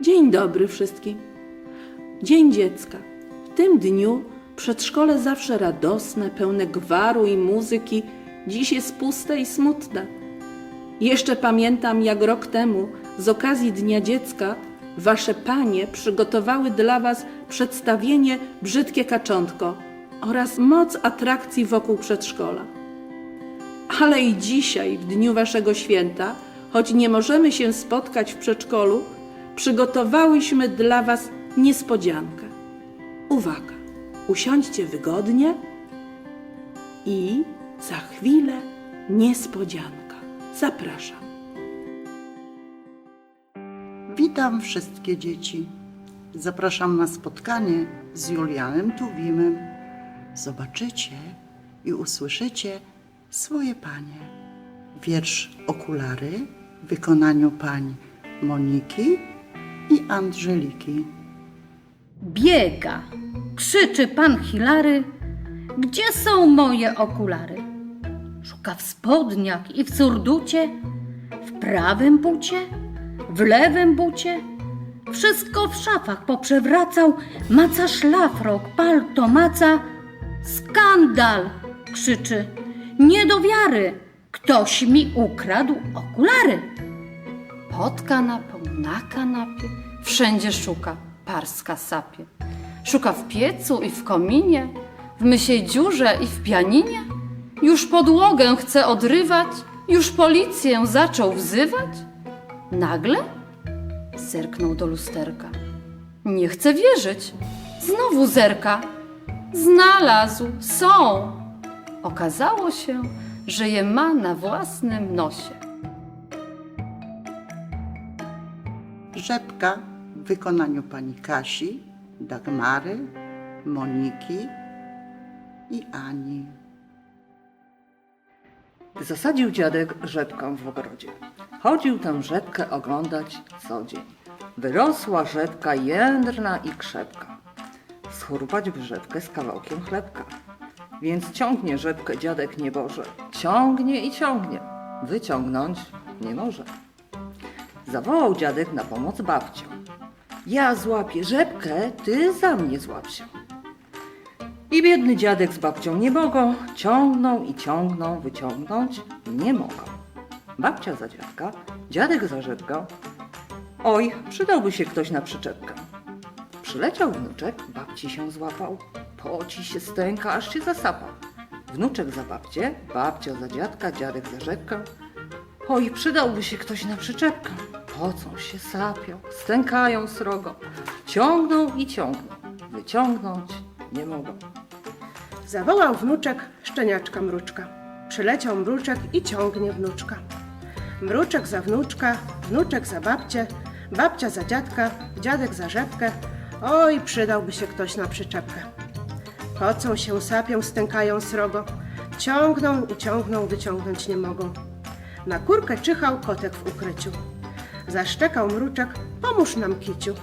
Dzień dobry wszystkim. Dzień dziecka. W tym dniu przedszkole zawsze radosne, pełne gwaru i muzyki, dziś jest puste i smutne. Jeszcze pamiętam, jak rok temu z okazji Dnia Dziecka wasze panie przygotowały dla was przedstawienie Brzydkie Kaczątko oraz moc atrakcji wokół przedszkola. Ale i dzisiaj, w dniu waszego święta, choć nie możemy się spotkać w przedszkolu, przygotowałyśmy dla was niespodziankę. Uwaga, usiądźcie wygodnie i za chwilę niespodzianka. Zapraszam. Witam wszystkie dzieci. Zapraszam na spotkanie z Julianem Tuwimem. Zobaczycie i usłyszycie swoje panie. Wiersz Okulary w wykonaniu pań Moniki i Angeliki. Biega, krzyczy pan Hilary, gdzie są moje okulary? Szuka w spodniach i w surducie, w prawym bucie, w lewym bucie. Wszystko w szafach poprzewracał, maca szlafrok, palto maca. Skandal! krzyczy. Nie do wiary! Ktoś mi ukradł okulary. Pod kanapą, na kanapie, wszędzie szuka, parska sapie. Szuka w piecu i w kominie, w mysiej dziurze i w pianinie. Już podłogę chce odrywać, już policję zaczął wzywać. Nagle zerknął do lusterka. Nie chce wierzyć. Znowu zerka. Znalazł, są. Okazało się, że je ma na własnym nosie. Rzepka w wykonaniu pani Kasi, Dagmary, Moniki i Ani. Zasadził dziadek rzepkę w ogrodzie. Chodził tę rzepkę oglądać co dzień. Wyrosła rzepka jędrna i krzepka. Schrupać w rzepkę z kawałkiem chlebka. Więc ciągnie rzepkę dziadek nieboże. Ciągnie i ciągnie. Wyciągnąć nie może. Zawołał dziadek na pomoc babcię. Ja złapię rzepkę, ty za mnie złap się. I biedny dziadek z babcią nie mogą, ciągną i ciągną, wyciągnąć nie mogą. Babcia za dziadka, dziadek za rzepkę. Oj, przydałby się ktoś na przyczepkę. Przyleciał wnuczek, babci się złapał, poci się stęka, aż się zasapał. Wnuczek za babcię, babcia za dziadka, dziadek za rzepkę. Oj, przydałby się ktoś na przyczepkę. Pocą się, sapią, stękają srogo, ciągną i ciągną, wyciągnąć nie mogą. Zawołał wnuczek szczeniaczka mruczka. Przyleciał mruczek i ciągnie wnuczka. Mruczek za wnuczka, wnuczek za babcię, babcia za dziadka, dziadek za rzepkę. Oj, przydałby się ktoś na przyczepkę. Pocą się, sapią, stękają srogo. Ciągną i ciągną, wyciągnąć nie mogą. Na kurkę czyhał kotek w ukryciu. Zaszczekał mruczek, pomóż nam kiciu.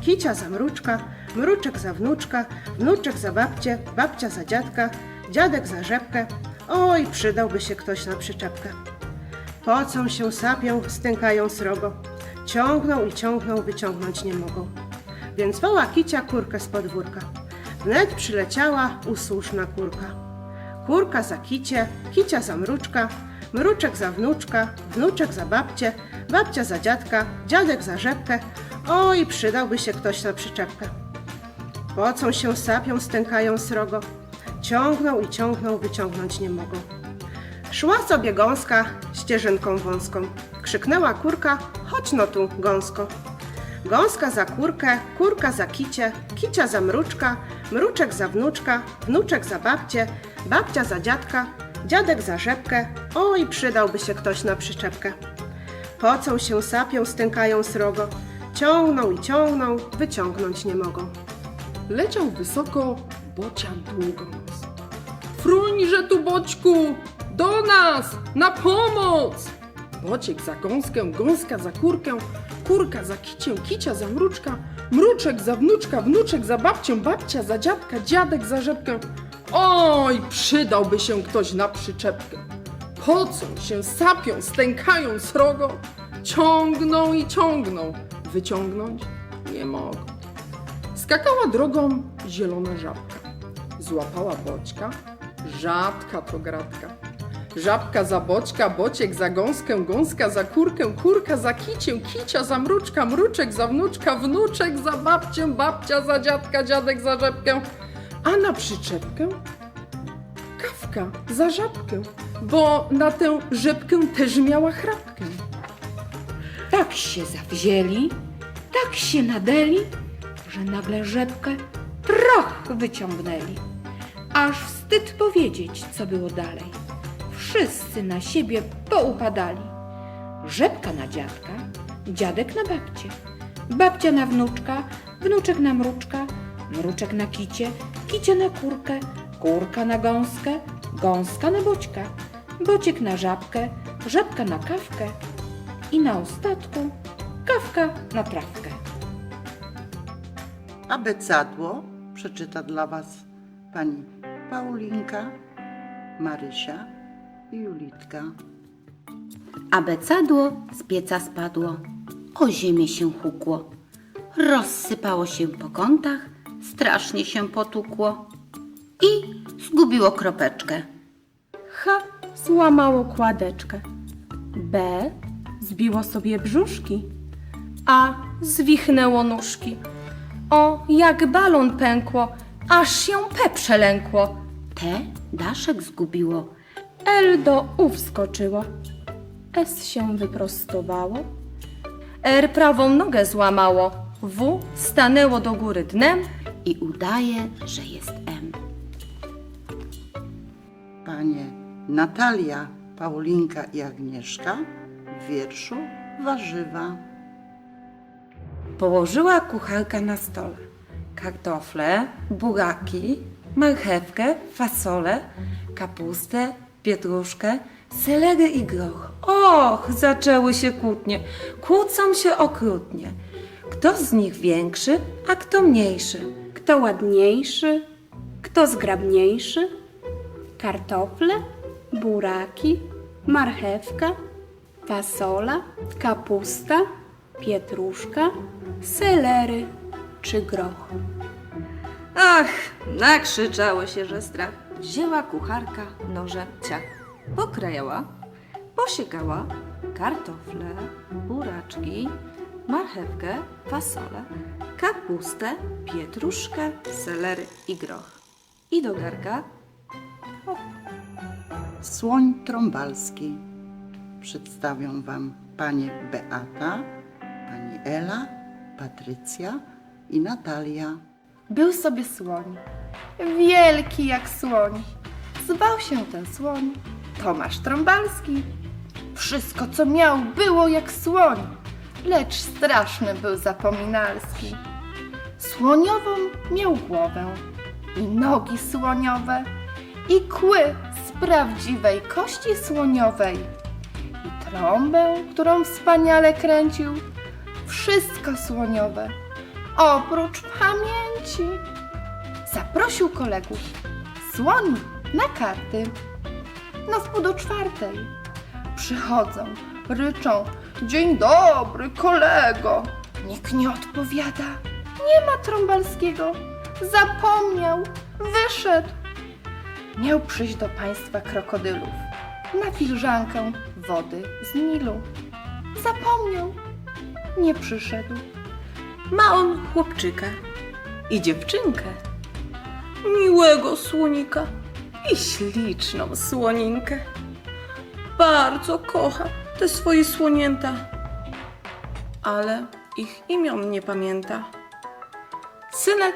Kicia za mruczka, mruczek za wnuczka, wnuczek za babcię, babcia za dziadka, dziadek za rzepkę. Oj, przydałby się ktoś na przyczepkę. Pocą się, sapią, stękają srogo. Ciągną i ciągną, wyciągnąć nie mogą. Więc woła kicia kurkę z podwórka. Wnet przyleciała usłuszna kurka. Kurka za kicie, kicia za mruczka, mruczek za wnuczka, wnuczek za babcię, babcia za dziadka, dziadek za rzepkę. Oj, przydałby się ktoś na przyczepkę. Pocą się, sapią, stękają srogo. Ciągną i ciągną, wyciągnąć nie mogą. Szła sobie gąska ścieżynką wąską. Krzyknęła kurka, chodź no tu, gąsko. Gąska za kurkę, kurka za kicie, kicia za mruczka, mruczek za wnuczka, wnuczek za babcię, babcia za dziadka, dziadek za rzepkę. Oj, przydałby się ktoś na przyczepkę. Pocą się, sapią, stękają srogo. Ciągną i ciągną, wyciągnąć nie mogą. Leciał wysoko bocian długos. Fruńże tu, boćku! Do nas! Na pomoc! Bociek za gąskę, gąska za kurkę, kurka za kicię, kicia za mruczka, mruczek za wnuczka, wnuczek za babcię, babcia za dziadka, dziadek za rzepkę. Oj, przydałby się ktoś na przyczepkę. Pocą się, sapią, stękają srogo, ciągną i ciągną, wyciągnąć nie mogą. Skakała drogą zielona żabka. Złapała boćka, rzadka to gratka. Żabka za boćka, bociek za gąskę, gąska za kurkę, kurka za kicię, kicia za mruczka, mruczek za wnuczka, wnuczek za babcię, babcia za dziadka, dziadek za rzepkę, a na przyczepkę kawka za żabkę, bo na tę rzepkę też miała chrapkę. Tak się zawzięli, tak się nadeli, że nagle rzepkę troch wyciągnęli. Aż wstyd powiedzieć, co było dalej. Wszyscy na siebie poupadali. Rzepka na dziadka, dziadek na babcię, babcia na wnuczka, wnuczek na mruczka, mruczek na kicie, kicie na kurkę, kurka na gąskę, gąska na boćka, bociek na żabkę, żabka na kawkę, i na ostatku kawka na trawkę. Abecadło przeczyta dla Was pani Paulinka, Marysia i Julitka. Abecadło z pieca spadło, o ziemię się hukło. Rozsypało się po kątach, strasznie się potukło i zgubiło kropeczkę. H złamało kładeczkę. B zbiło sobie brzuszki. A zwichnęło nóżki. O, jak balon pękło, aż się P przelękło. T daszek zgubiło, L do U wskoczyło. S się wyprostowało. R prawą nogę złamało. W stanęło do góry dnem. I udaje, że jest M. Panie Natalia, Paulinka i Agnieszka w wierszu Warzywa. Położyła kucharka na stole kartofle, buraki, marchewkę, fasolę, kapustę, pietruszkę, selery i groch. Och, zaczęły się kłótnie. Kłócą się okrutnie. Kto z nich większy, a kto mniejszy? Kto ładniejszy, kto zgrabniejszy? Kartofle, buraki, marchewka, fasola, kapusta, pietruszka, selery czy groch. Ach, nakrzyczało się, że strach. Wzięła kucharka nożem ciach. Pokrajała, posiekała kartofle, buraczki, marchewkę, fasolę, kapustę, pietruszkę, selery i groch. I do garka Słoń trąbalski. Przedstawią Wam panie Beata, pani Ela, Patrycja i Natalia. Był sobie słoń, wielki jak słoń. Zwał się ten słoń Tomasz Trąbalski. Wszystko, co miał, było jak słoń, lecz straszny był zapominalski. Słoniową miał głowę i nogi słoniowe i kły z prawdziwej kości słoniowej i trąbę, którą wspaniale kręcił. Wszystko słoniowe, oprócz pamięci. Zaprosił kolegów. Słoń na karty. Na wpół do czwartej. Przychodzą, ryczą. Dzień dobry, kolego. Nikt nie odpowiada. Nie ma Trąbalskiego. Zapomniał. Wyszedł. Miał przyjść do państwa krokodylów. Na filiżankę wody z Nilu. Zapomniał. Nie przyszedł. Ma on chłopczyka i dziewczynkę, miłego słonika i śliczną słoninkę. Bardzo kocha te swoje słonięta, ale ich imion nie pamięta. Synek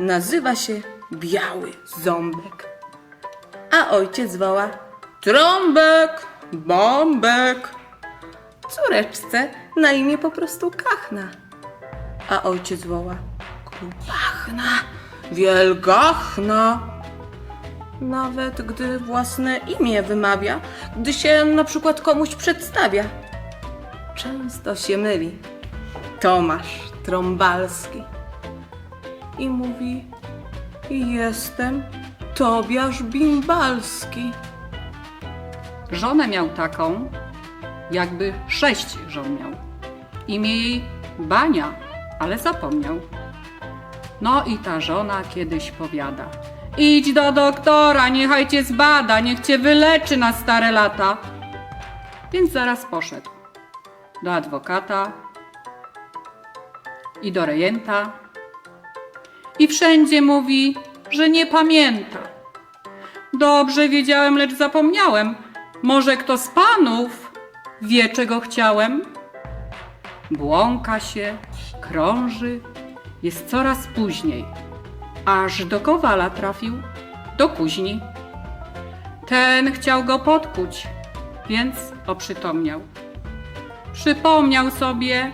nazywa się Biały Ząbek, a ojciec woła Trąbek, Bombek. Córeczce na imię po prostu Kachna a ojciec woła Krupachna, wielgachna. Nawet gdy własne imię wymawia, gdy się na przykład komuś przedstawia, często się myli. Tomasz Trąbalski i mówi: Jestem Tobiasz Bimbalski. Żonę miał taką, jakby sześć żon miał. Imię jej Bania, ale zapomniał. No i ta żona kiedyś powiada. Idź do doktora, niechaj cię zbada, niech cię wyleczy na stare lata. Więc zaraz poszedł do adwokata i do rejenta i wszędzie mówi, że nie pamięta. Dobrze wiedziałem, lecz zapomniałem. Może kto z panów wie, czego chciałem? Błąka się, krąży, jest coraz później, aż do kowala trafił, do kuźni. Ten chciał go podkuć, więc oprzytomniał. Przypomniał sobie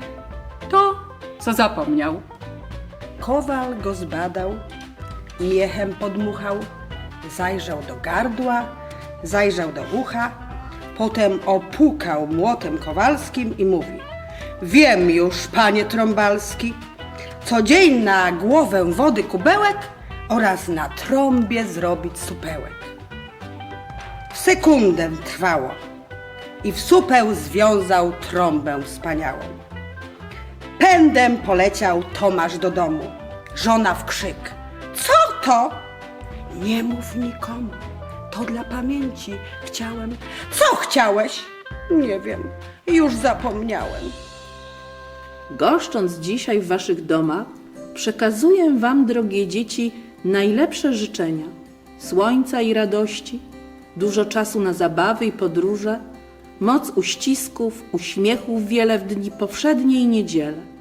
to, co zapomniał. Kowal go zbadał, miechem podmuchał, zajrzał do gardła, zajrzał do ucha, potem opukał młotem kowalskim i mówi: Wiem już, panie Trąbalski, co dzień na głowę wody kubełek oraz na trąbie zrobić supełek. Sekundę trwało i w supeł związał trąbę wspaniałą. Pędem poleciał Tomasz do domu. Żona w krzyk. Co to? Nie mów nikomu. To dla pamięci chciałem. Co chciałeś? Nie wiem. Już zapomniałem. Goszcząc dzisiaj w waszych domach, przekazuję wam, drogie dzieci, najlepsze życzenia. Słońca i radości, dużo czasu na zabawy i podróże, moc uścisków, uśmiechów wiele w dni powszednie i niedzielę.